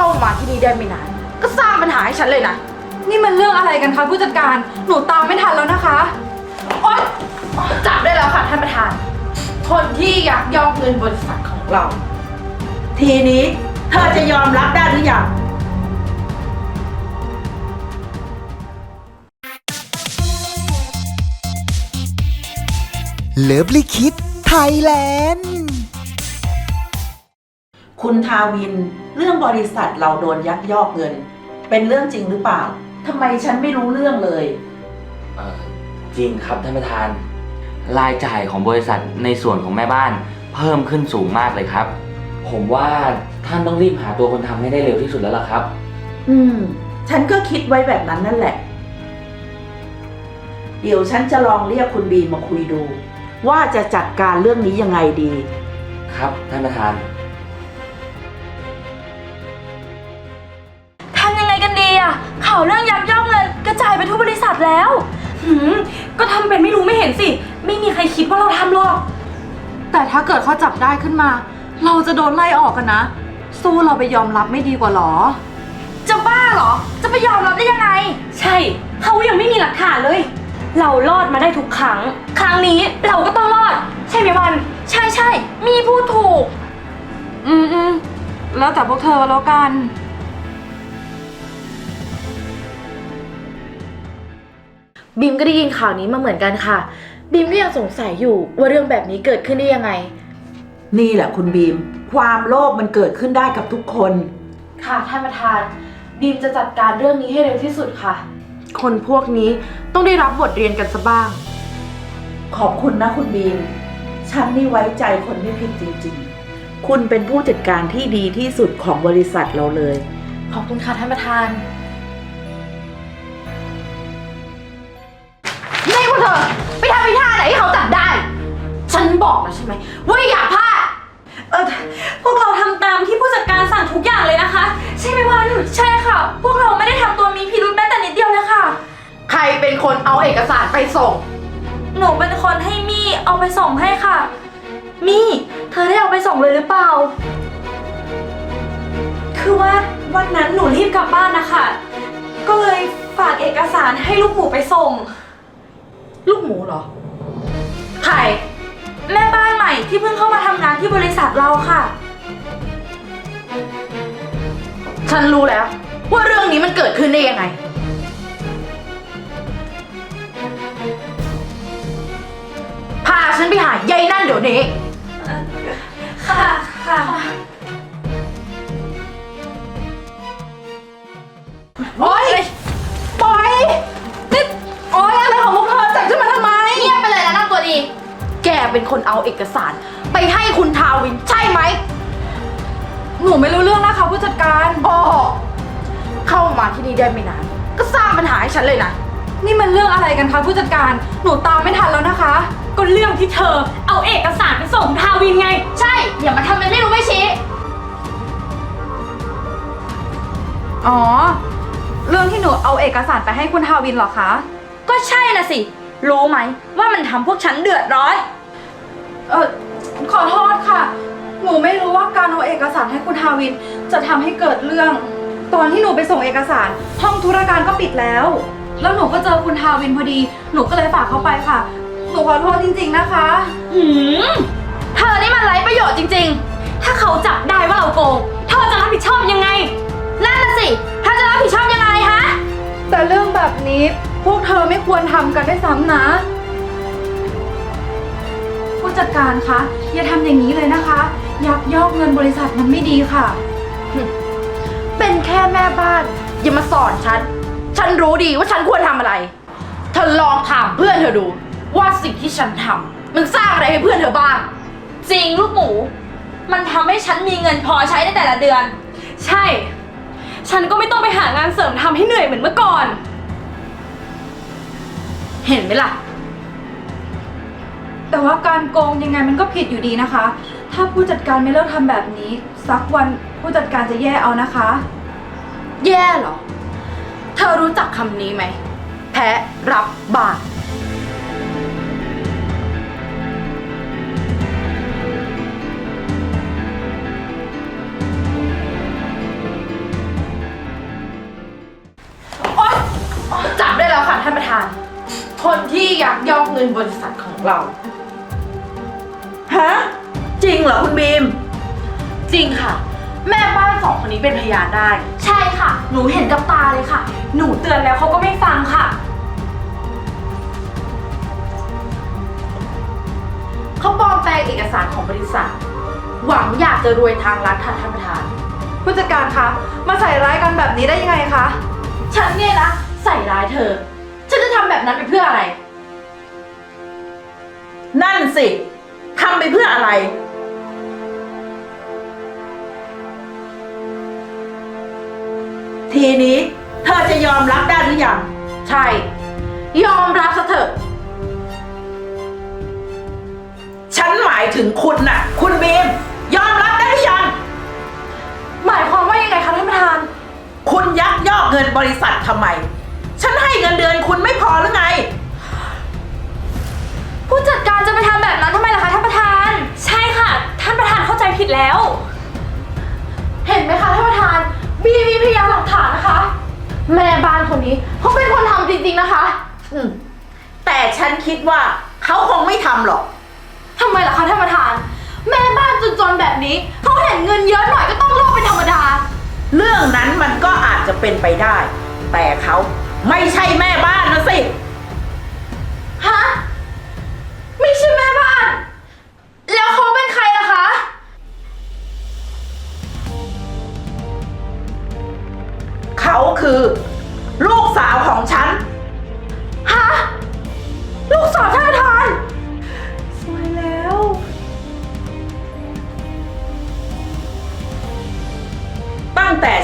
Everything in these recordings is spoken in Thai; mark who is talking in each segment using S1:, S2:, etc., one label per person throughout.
S1: เข้ามาที่นี่ได้ไม่นาน ก็สร้างปัญหาให้ฉันเลยนะ
S2: นี่มันเรื่องอะไรกันคะผู้จัดการ หนูตามไม่ทันแล้วนะคะ
S1: โอ๊ยจับได้แล้วค่ะท่านประธาน คนที่อยากยอกเงินบริษัทของเรา
S3: ทีนี้เธอจะยอมรับได้หรือยัง
S4: เลิฟลิคิดไทยแลนด์
S3: คุณทาวิน เรื่องบริษัทเราโดนยักยอกเงิน เป็นเรื่องจริงหรือเปล่าทำไมฉันไม่รู้เรื่องเลย
S5: เอ่อจริงครับท่านประธาน รายจ่ายของบริษัทในส่วนของแม่บ้าน เพิ่มขึ้นสูงมากเลยครับ ผมว่าท่านต้องรีบหาตัวคนทำให้ได้เร็วที่สุดแล้วล่ะครับ
S3: อืม ฉันก็คิดไว้แบบนั้นนั่นแหละ เดี๋ยวฉันจะลองเรียกคุณบีมมาคุยดู ว่าจะจัดการเรื่องนี้ยังไงดี
S5: ครับท่านประธาน
S6: แล้ว หืมก็ทำเป็นไม่รู้ไม่เห็นสิ ไม่มีใครคิดว่าเราทำหรอก
S2: แต่ถ้าเกิดเขาจับได้ขึ้นมา เราจะโดนไล่ออกกันนะ สู้เราไปยอมรับไม่ดีกว่าหรอ
S6: จะบ้าเหรอ จะไปยอมรับได้ยังไง ใช่ เขายังไม่มีหลักฐานเลย เรารอดมาได้ทุกครั้ง ครั้งนี้เราก็ต้องรอด ใช่ไหมวัน ใช่ใช่ มีพูดถูก
S2: อืมอืมแล้วแต่พวกเธอแล้วกัน
S1: บีมก็ได้ยินข่าวนี้มาเหมือนกันค่ะ บีมก็ยังสงสัยอยู่ว่าเรื่องแบบนี้เกิดขึ้นได้ยังไง
S3: นี่แหละคุณบีม ความโลภมันเกิดขึ้นได้กับทุกคน
S1: ค่ะท่านประธาน บีมจะจัดการเรื่องนี้ให้เร็วที่สุดค่ะ คนพวกนี้ต้องได้รับบทเรียนกันซะบ้าง
S3: ขอบคุณนะคุณบีม ฉันนี่ไว้ใจคนไม่ผิดจริงๆ คุณเป็นผู้จัดการที่ดีที่สุดของบริษัทเราเลย
S1: ขอบคุณค่ะท่านประธาน เธอ ไปทำอีท่าไหนให้เขาจับได้ ฉันบอกแล้วใช่ไหมว่าอย่าพลาด
S6: เออพวกเราทำตามที่ผู้จัดการสั่งทุกอย่างเลยนะคะ ใช่ไหมวันใช่ค่ะ พวกเราไม่ได้ทำตัวมีพิรุธแม้แต่นิดเดียวเลยค่ะ
S1: ใครเป็นคนเอาเอกสารไปส่ง
S6: หนูเป็นคนให้มี่เอาไปส่งให้ค่ะ มี่ เธอได้เอาไปส่งเลยหรือเปล่า คือว่าวันนั้นหนูรีบกลับบ้านนะคะ ก็เลยฝากเอกสารให้ลูกหมูไปส่ง
S1: ลูกหมูเหรอ ใคร
S6: แม่บ้านใหม่ที่เพิ่งเข้ามาทำงานที่บริษัทเราค่ะ
S1: ฉันรู้แล้ว ว่าเรื่องนี้มันเกิดขึ้นได้ยังไง พาฉันไปหายายนั่นเดี๋ยวนี้
S6: ค่ะ ค่ะ
S1: เป็นคนเอาเอกสาร ไปให้คุณทาวินใช่ไหม
S2: หนูไม่รู้เรื่องนะคะผู้จัดการ
S1: โอ้เข้ามาที่นี่ได้ไม่นาน ก็สร้างปัญหาให้ฉันเลยนะ
S2: นี่มันเรื่องอะไรกันคะผู้จัดการ หนูตามไม่ทันแล้วนะคะ
S6: ก็เรื่องที่เธอเอาเอกสารไปส่งทาวินไง
S1: ใช่ อย่ามาทำเป็นไม่รู้ไม่ชี้
S2: อ๋อ เรื่องที่หนูเอาเอกสารไปให้คุณทาวินเหรอคะ
S6: ก็ใช่นะสิ รู้ไหมว่ามันทำพวกฉันเดือดร้อน
S2: เออขอโทษค่ะ หนูไม่รู้ว่าการเอาเอกสารให้คุณทาวิน จะทำให้เกิดเรื่อง ตอนที่หนูไปส่งเอกสาร ห้องธุรการก็ปิดแล้ว แล้วหนูก็เจอคุณทาวินพอดี หนูก็เลยฝากเขาไปค่ะ หนูขอโทษจริง ๆนะคะ
S6: หืม เธอนี่มันไร้ประโยชน์จริง ๆ ถ้าเขาจับได้ว่าเราโกง เธอจะรับผิดชอบยังไง นั่นน่ะสิ เธอจะรับผิดชอบยังไงฮะ
S2: แต่เรื่องแบบนี้พวกเธอไม่ควรทำกันได้วยซ้ำนะ ผู้จัดการคะ อย่าทำอย่างนี้เลยนะคะ ยักยอกเงินบริษัทมันไม่ดีค่ะ
S1: เป็นแค่แม่บ้าน อย่ามาสอนฉัน ฉันรู้ดีว่าฉันควรทำอะไร เธอลองถามเพื่อนเธอดู ว่าสิ่งที่ฉันทำมันสร้างอะไรให้เพื่อนเธอบ้าง
S6: จริงลูกหมู มันทำให้ฉันมีเงินพอใช้ในแต่ละเดือน ใช่ ฉันก็ไม่ต้องไปหางานเสริมทำให้เหนื่อยเหมือนเมื่อก่อน
S1: เห็นไหมล่ะ
S2: แต่ว่าการโกงยังไงมันก็ผิดอยู่ดีนะคะ ถ้าผู้จัดการไม่เลิกทำแบบนี้ สักวันผู้จัดการจะแย่เอานะคะ
S1: แย่เหรอ เธอรู้จักคำนี้ไหม แพ้รับบาปจับได้แล้วค่ะท่านประธาน คนที่ยักยอกเงินบริษัทของเรา
S3: ริงเหรอคุณบีม
S1: จริงค่ะ แม่บ้านสองคนนี้เป็นพยานได้
S6: ใช่ค่ะ หนูเห็นกับตาเลยค่ะ หนูเตือนแล้วเขาก็ไม่ฟังค่ะ
S1: เขาปลอมแปลงเอกสารของบริษัท หวังอยากจะรวยทางรัฐค่ะท่านประธาน
S2: ผู้จัดการคะมาใส่ร้ายกันแบบนี้ได้ยังไงคะ
S1: ฉันเนี่ยนะใส่ร้ายเธอ ฉันจะทำแบบนั้นไปเพื่ออะไร
S3: นั่นสิทำไปเพื่ออะไร ทีนี้เธอจะยอมรับได้หรือยัง
S1: ใช่ ยอมรับซะเถอะ
S3: ฉันหมายถึงคุณน่ะ คุณบีม ยอมรับได้หรือยัง
S1: หมายความว่ายังไงคะท่านประธาน
S3: คุณยักยอกเงินบริษัททำไม ฉันให้เงินเดือนคุณไม่พอหรือไง
S6: ผู้จัดการจะไปทำแบบนั้นทำไมล่ะคะท่านประธาน ใช่ค่ะ ท่านประธานเข้าใจผิดแล้ว
S1: เห็นไหมคะท่านประธาน บีมีพยานหลักฐานนะคะ แม่บ้านคนนี้เขาเป็นคนทำจริงๆนะคะ
S3: อืมแต่ฉันคิดว่าเขาคงไม่ทำหรอก
S1: ทำไมล่ะคะท่านประธาน แม่บ้านจนๆแบบนี้เขาเห็นเงินเยอะหน่อยก็ต้องโลภเป็นธรรมดา
S3: เรื่องนั้นมันก็อาจจะเป็นไปได้ แต่เขาไม่ใช่แม่บ้านนะสิ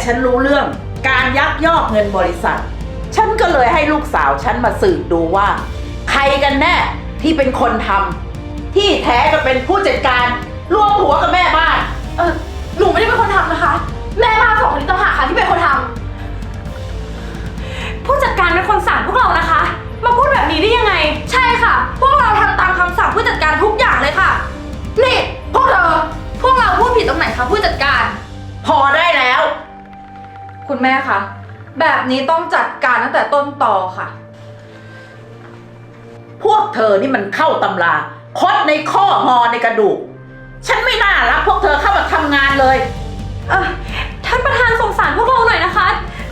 S3: ฉัน
S1: รู้
S3: เรื่องการยักยอกเงินบริษัท ฉันก็เลยให้ลูกสาวฉันมาสืบดูว่า ใครกันแน่ที่เป็นคนทำที่แท้ก็เป็นผู้จัดการรวมหัวกับแม่บ้าน
S1: เออหนูไม่ได้เป็นคนทำนะคะ แม่บ้านสองคนนี้ต่างหากค่ะที่เป็นคนท
S6: ผู้จัดการเป็นคนสั่งพวกเรานะคะ มาพูดแบบนี้ได้ยังไงำ
S1: ใช่ค่ะ พวกเราทำตามคำสั่งผู้จัดการทุกอย่างเลยค่ะ นี่ พวกเธอพวกเราพูดผิดตรงไหนคะผู้จัดการ
S3: พอได้แล้ว
S2: คุณแม่คะ แบบนี้ต้องจัดการตั้งแต่ต้นต่อค่ะ
S3: พวกเธอนี่มันเข้าตำราคดในข้องอในกระดูก ฉันไม่น่ารับพวกเธอเข้ามาทำงานเลย
S6: เออท่านประธานสงสารพวกเราหน่อยนะคะ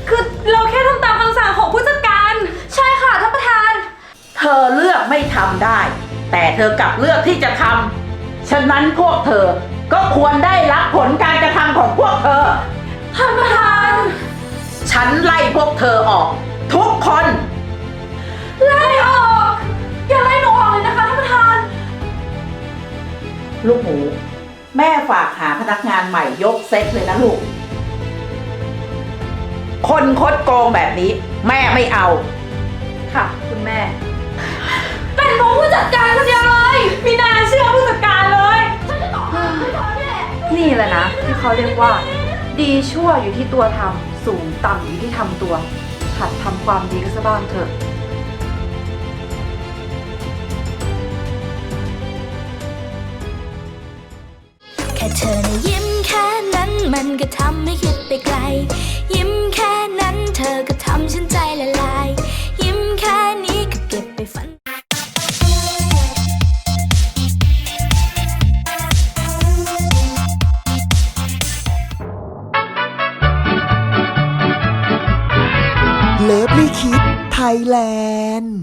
S6: คือเราแค่ทำตามคำสั่งของผู้จัดการ
S1: ใช่ค่ะท่านประธาน
S3: เธอเลือกไม่ทำได้ แต่เธอกลับเลือกที่จะทำฉะนั้นพวกเธอก็ควรได้รับผลการกระทำของพวกเธอ
S1: ท่านประธาน
S3: ฉันไล่พวกเธอออก ทุกคน
S1: ไล่ออกอย่าไล่หนูออกเลยนะคะท่านประธาน
S3: ลูกหมู แม่ฝากหาพนักงานใหม่ยกเซตเลยนะลูก คนคดโกงแบบนี้ แม่ไม่เอา
S2: ค่ะ คุณแม่
S1: เป็นเพราะผู้จัดการคนเดียวเลย
S6: มีนาเชื่อผู้จัดการเลย
S1: ฉันจะต่อหาให้เธอนี่แหละ
S2: นี่แหละนะ ที่เขาเรียกว่า ดีชั่วอยู่ที่ตัวทำ สูงต่ำอยู่ที่ทำตัว หัดทำความดีกันซะบ้างเถอะ
S7: แค่เธอนะยิ้มแค่นั้นมันก็ทำให้คิดไปไกล
S4: แลนด์